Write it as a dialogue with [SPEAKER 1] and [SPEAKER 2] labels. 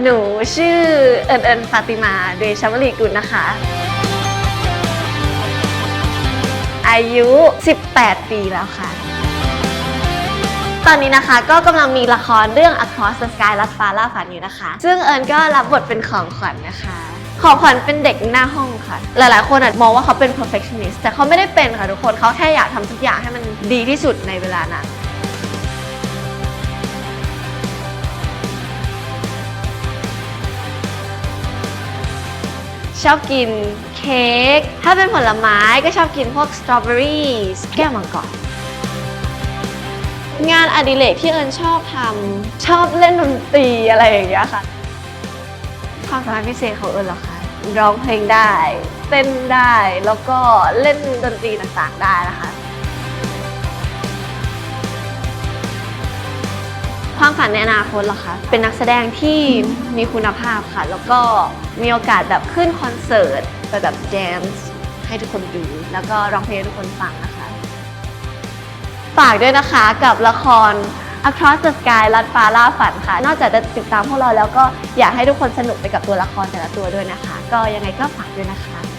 [SPEAKER 1] หนูชื่อเอิญเอิญฟาติมาเดชวลีกุลนะคะ อายุ 18 ปีแล้วค่ะ ตอนนี้นะคะก็กำลังมีละครเรื่อง Across the Sky ลัดฟ้าล่าฝันอยู่นะคะ ซึ่งเอิญก็รับบทเป็นของขวัญนะคะ ของขวัญเป็นเด็กหน้าห้องค่ะ หลายๆ คนอาจมองว่าเขาเป็น perfectionist แต่เขาไม่ได้เป็นค่ะทุกคนเขาแค่อยากทำทุกอย่างให้มันดีที่สุดในเวลานั้น ชอบกินเค้ก ถ้าเป็นผลไม้ก็ชอบกินพวกสตรอเบอรี่แก้วมังกรงานอดิเรกที่เอิญชอบทำชอบเล่นดนตรีอะไรอย่างเงี้ยค่ะ ความสามารถพิเศษของเอิญเหรอคะร้องเพลงได้ เต้นได้แล้วก็เล่นดนตรีต่างๆได้นะคะ ความฝันในอนาคตเหรอคะ เป็นนักแสดงที่มีคุณภาพค่ะ แล้วก็มีโอกาสแบบขึ้นคอนเสิร์ตไปแบบแดนซ์ให้ทุกคนดู แล้วก็ร้องเพลงให้ทุกคนฟังนะคะ ฝากด้วยนะคะกับละคร Across the Sky ลัดฟ้าล่าฝันค่ะ นอกจากจะติดตามพวกเราแล้วก็อยากให้ทุกคนสนุกไปกับตัวละครแต่ละตัวด้วยนะคะ ก็ยังไงก็ฝากด้วยนะคะ